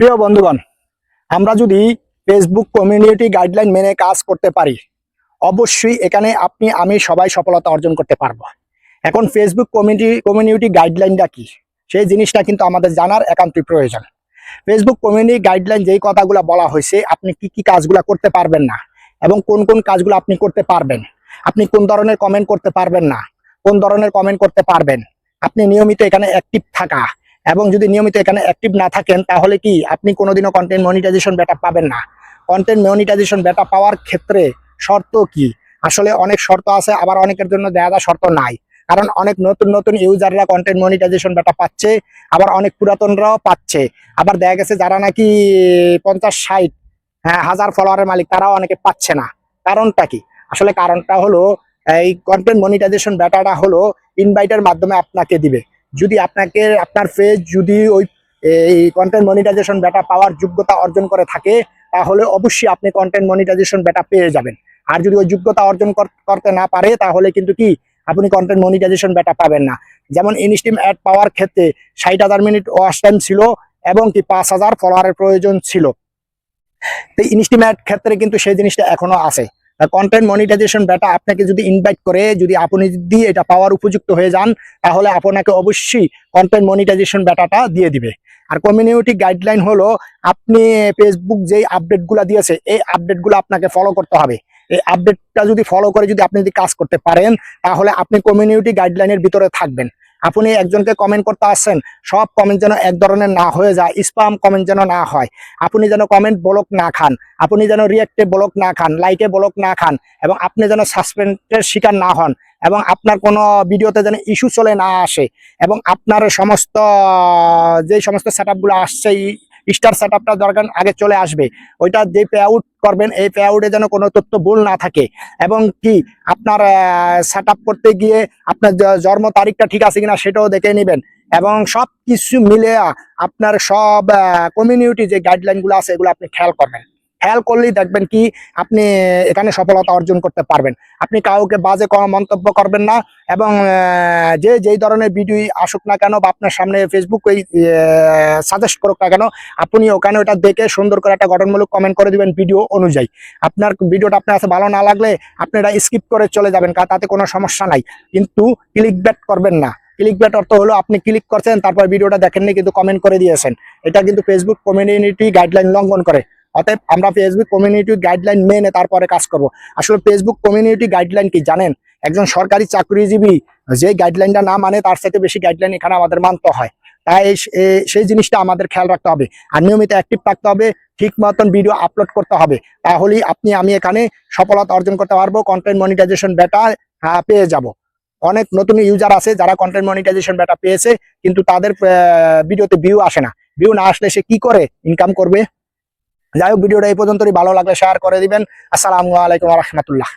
প্রিয় বন্ধুগণ, আমরা যদি ফেসবুক কমিউনিটি গাইডলাইন মেনে কাজ করতে পারি, অবশ্যই এখানে আপনি, আমি সবাই সফলতা অর্জন করতে পারব। এখন ফেসবুক কমিউনিটি কমিউনিটি গাইডলাইনটা কি? সেই জিনিসটা কিন্তু আমাদের জানার একান্তই প্রয়োজন। ফেসবুক কমিউনিটি গাইডলাইন যেই কথাগুলো বলা হয়েছে, আপনি কি কি কাজগুলো করতে পারবেন না? এবং কোন কোন কাজগুলো আপনি করতে পারবেন? আপনি কোন ধরনের কমেন্ট করতে পারবেন না? কোন ধরনের কমেন্ট করতে পারবেন? আপনি নিয়মিত এখানে অ্যাক্টিভ থাকা। এবং যদি নিয়মিত এখানে অ্যাক্টিভ না থাকেন, তাহলে কি আপনি কোনোদিনও কন্টেন্ট মনিটাইজেশন বেটা পাবেন না। কন্টেন্ট মনিটাইজেশন বেটা পাওয়ার ক্ষেত্রে শর্ত কি? আসলে অনেক শর্ত আছে, আবার অনেকের জন্য দেয়া শর্ত নাই। কারণ অনেক নতুন নতুন ইউজাররা কন্টেন্ট মনিটাইজেশন ব্যাটা পাচ্ছে, আবার অনেক পুরাতনরাও পাচ্ছে। আবার দেখা গেছে যারা নাকি পঞ্চাশ, ষাট হ্যাঁ হাজার ফলোয়ারের মালিক, তারাও অনেকে পাচ্ছে না। কারণটা কি? আসলে কারণটা হলো, এই কন্টেন্ট মনিটাইজেশন ব্যাটাটা হলো ইনভাইটের মাধ্যমে আপনাকে দিবে। যদি আপনাকে, আপনার পেজ যদি ওই, এই কন্টেন্ট মনিটাইজেশন ব্যাটা পাওয়ার যোগ্যতা অর্জন করে থাকে, তাহলে অবশ্যই আপনি কন্টেন্ট মনিটাইজেশন ব্যাটা পেয়ে যাবেন। আর যদি ওই যোগ্যতা অর্জন করতে না পারে, তাহলে কিন্তু কি, আপনি কন্টেন্ট মনিটাইজেশন ব্যাটা পাবেন না। যেমন ইনস্টিম অ্যাড পাওয়ার ক্ষেত্রে ষাট হাজার মিনিট ওয়াশ টাইম ছিল এবং কি পাঁচ হাজার ফলোয়ারের প্রয়োজন ছিল। তো ইনস্টিম অ্যাড ক্ষেত্রে কিন্তু সেই জিনিসটা এখনও আছে। কন্টেন্ট মনিটাইজেশন বেটা আপনাকে যদি ইনভাইট করে, যদি আপনি যদি এটা পাওয়ার উপযুক্ত হয়ে যান, তাহলে আপনাকে অবশ্যই কন্টেন্ট মনিটাইজেশন বেটাটা দিয়ে দিবে। আর কমিউনিটি গাইডলাইন হলো, আপনি ফেসবুক যেই আপডেটগুলো দিয়েছে, এই আপডেটগুলো আপনাকে ফলো করতে হবে। এই আপডেটটা যদি ফলো করে যদি আপনি যদি কাজ করতে পারেন, তাহলে আপনি কমিউনিটি গাইডলাইনের ভিতরে থাকবেন। আপনি একজনকে কমেন্ট করতে আসছেন, সব কমেন্ট যেন এক ধরনের না হয়ে যায় স্পাম কমেন্ট যেন না হয়। আপনি যেন কমেন্ট ব্লক না খান, আপনি যেন রিয়েক্টে ব্লক না খান লাইকে ব্লক না খান, এবং আপনি যেন সাসপেন্ডের শিকার না হন, এবং আপনার কোনো ভিডিওতে যেন ইস্যু চলে না আসে, এবং আপনার সমস্ত, যে সমস্ত সেট আসছে স্টার সেট আপনার দরকার আগে চলে আসবে। ওইটা যে পে আউট করবেন, এই পে আউটে যেন কোনো তথ্য ভুল না থাকে। এবং কি, আপনার সেট করতে গিয়ে আপনার জন্ম তারিখটা ঠিক আছে কিনা সেটাও দেখে নেবেন। এবং সব কিছু মিলে আপনার সব কমিউনিটি যে গাইডলাইনগুলো আছে, এগুলো আপনি খেয়াল করবেন। খেয়াল করলেই দেখবেন কি আপনি এখানে সফলতা অর্জন করতে পারবেন। আপনি কাউকে বাজে মন্তব্য করবেন না এবং যে যেই ধরনের ভিডিও আসুক না কেন বা আপনার সামনে ফেসবুক ওই সাজেস্ট করুক না কেন, আপনি ওখানে ওটা দেখে সুন্দর করে একটা গঠনমূলক কমেন্ট করে দিবেন ভিডিও অনুযায়ী। আপনার ভিডিওটা আপনার কাছে ভালো না লাগলে আপনি এটা স্কিপ করে চলে যাবেন তাতে কোনো সমস্যা নাই। কিন্তু ক্লিক ব্যাট করবেন না। ক্লিক ব্যাট অর্থ হলো আপনি ক্লিক করছেন, তারপর ভিডিওটা দেখেননি কিন্তু কমেন্ট করে দিয়েছেন। এটা কিন্তু ফেসবুক কমিউনিটি গাইডলাইন লঙ্ঘন করে। অতএব আমরা ফেসবুক কমিউনিটি গাইডলাইন মেনে তারপরে কাজ করব। আসলে ফেসবুক কমিউনিটি গাইডলাইন কি জানেন? একজন সরকারি চাকরিজীবী যে গাইডলাইনটা না মানে তার সাথে বেশি গাইডলাইন এখানে আমাদের মানতে হয়। তাই সেই জিনিসটা আমাদের খেয়াল রাখতে হবে। আর নিয়মিত অ্যাক্টিভ থাকতে হবে, ঠিক মতন ভিডিও আপলোড করতে হবে। তাহলেই আপনি, আমি এখানে সফলতা অর্জন করতে পারব কন্টেন্ট মনিটাইজেশন বেটা পেয়ে যাব। অনেক নতুন ইউজার আছে যারা কন্টেন্ট মনিটাইজেশন বেটা পেয়েছে, কিন্তু তাদের ভিডিওতে ভিউ আসে না। ভিউ না আসলে সে কি করে ইনকাম করবে? যাই হোক ভিডিওটা এই পর্যন্তই। ভালো লাগলে শেয়ার করে দিবেন। আসসালামু আলাইকুম রহমতুল্লাহ।